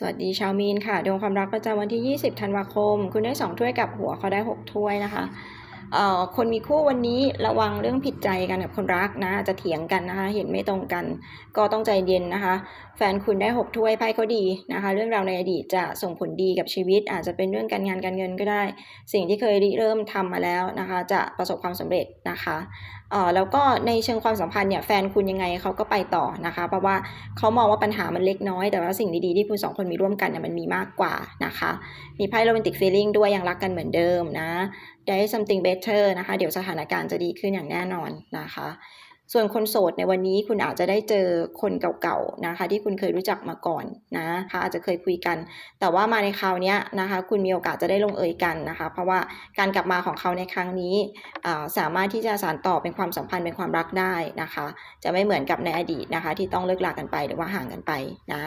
สวัสดีชาวมีนค่ะดวงความรักประจำวันที่ 20 ธันวาคม คุณได้ 2 ถ้วยกับหัวเขาได้ 6 ถ้วยนะคะ คนมีคู่วันนี้ระวังเรื่องผิดใจกันกับคนรักนะจะเถียงกันนะคะ เห็นไม่ตรงกัน ก็ต้องใจเย็นนะคะ แฟนคุณได้6ถ้วยไพ่เขาดีนะคะ เรื่องราวในอดีตจะส่งผลดีกับชีวิต อาจจะเป็นเรื่องการงานการเงินก็ได้ สิ่งที่เคยริเริ่มทำมาแล้วนะคะ จะประสบความสำเร็จนะคะเอ่อแล้วก็ในเชิงความสัมพันธ์เนี่ยแฟนคุณยังไงเขาก็ไปต่อนะคะ เพราะว่าเขามองว่าปัญหามันเล็กน้อย แต่ว่าสิ่งดีๆที่คุณสองคนมีร่วมกันเนี่ยมันมีมากกว่านะคะ มีไพ่โรแมนติกฟีลิ่งด้วยยังรักกันเหมือนเดิมนะได้ something better นะคะ เดี๋ยวสถานการณ์จะดีขึ้นอย่างแน่นอนนะคะ ส่วนคนโสดในวันนี้คุณอาจจะได้เจอคนเก่าๆนะคะ ที่คุณเคยรู้จักมาก่อนนะคะอาจจะเคยคุยกัน แต่ว่ามาในคราวนี้นะคะ คุณมีโอกาสจะได้ลงเอยกันนะคะ เพราะว่าการกลับมาของเขาในครั้งนี้สามารถที่จะสานต่อเป็นความสัมพันธ์เป็นความรักได้นะคะ จะไม่เหมือนกับในอดีตนะคะ ที่ต้องเลิกลากันไปหรือว่าห่างกันไปนะ